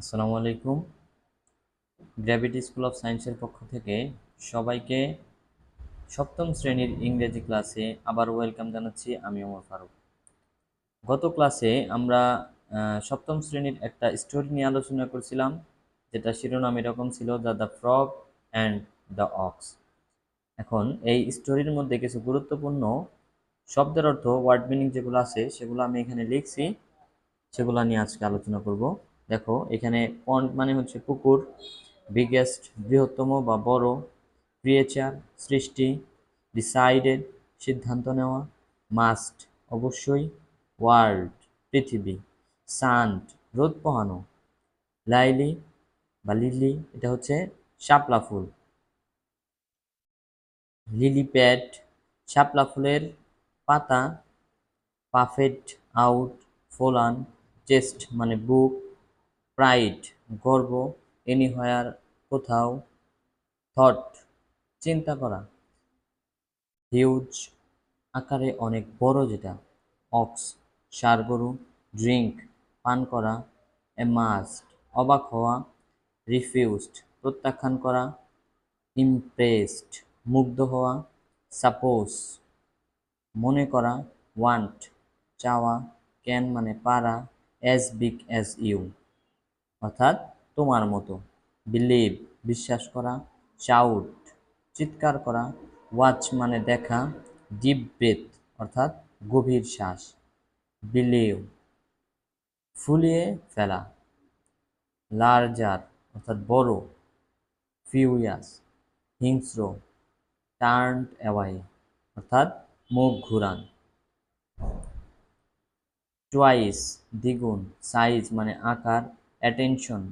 আসসালামু আলাইকুম। Gravity school of সায়েন্সের পক্ষ থেকে সবাইকে সপ্তম শ্রেণির ইংরেজি ক্লাসে আবার ওয়েলকাম জানাচ্ছি আমি ওমর ফারুক। গত ক্লাসে আমরা সপ্তম শ্রেণির একটা স্টোরি নিয়ে আলোচনা করছিলাম, যেটা শিরোনাম এরকম ছিল the the frog and the ox এখন এই স্টোরির মধ্যে কিছু গুরুত্বপূর্ণ শব্দের অর্থ ওয়ার্ড মিনিং যেগুলো আছে, সেগুলো আমি এখানে লিখছি, সেগুলো নিয়ে আজকে আলোচনা করব। দেখো, এখানে পন্ড মানে হচ্ছে পুকুর বিগেস্ট বৃহত্তম বা বড় ক্রিয়েচার সৃষ্টি ডিসাইডেড সিদ্ধান্ত নেওয়া মাস্ট অবশ্যই ওয়ার্ল্ড পৃথিবী সান্ট রোদ পোহানো, লাইলি বা লিলি, এটা হচ্ছে শাপলা ফুল। লিলি প্যাড শাপলা ফুলের পাতা পাফেট আউট ফোলান চেস্ট মানে বুক প্রাইড গর্ব এনিহয়ার কোথাও থট চিন্তা করা। হিউজ আকারে অনেক বড় যেটা। অক্স সার গরু ড্রিঙ্ক পান করা এ মাস্ট অবাক হওয়া রিফিউজড প্রত্যাখ্যান করা ইমপ্রেসড মুগ্ধ হওয়া সাপোজ মনে করা ওয়ান্ট চাওয়া ক্যান মানে পারা অ্যাজ বিগ অ্যাজ ইউ অর্থাৎ তোমার মতো। বিলিভ বিশ্বাস করা শাউট চিৎকার করা ওয়াচ মানে দেখা ডিপ ব্রেথ অর্থাৎ গভীর শ্বাস। বিলিভ ফুলিয়ে ফেলা। লার্জার অর্থাৎ বড়। ফিউরিয়াস হিংস্র টার্নড অ্যাওয়াই অর্থাৎ মুখ ঘুরান। টুয়াইস দ্বিগুণ সাইজ মানে আকার। অ্যাটেনশন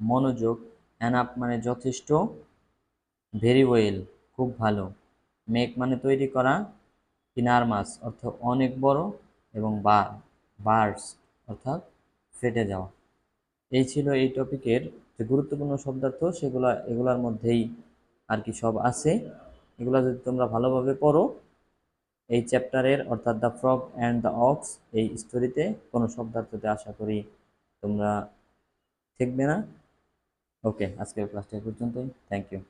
মনোযোগ অ্যানাপ মানে যথেষ্ট ভেরি ওয়েল খুব ভালো। মেক মানে তৈরি করা ইনারমাস অর্থ অনেক বড় এবং বা বার্স অর্থাৎ ফেটে যাওয়া। এই ছিল এই টপিকের যে গুরুত্বপূর্ণ শব্দার্থ, সেগুলো, এগুলোর মধ্যেই আর কি সব আছে। এগুলো যদি তোমরা ভালোভাবে পড়ো, এই চ্যাপ্টারের অর্থাৎ the frog and the ox এই স্টোরিতে কোনো শব্দার্থতে আশা করি তোমরা শিখবে না ওকে আজকের ক্লাসটা এই পর্যন্তই থ্যাংক ইউ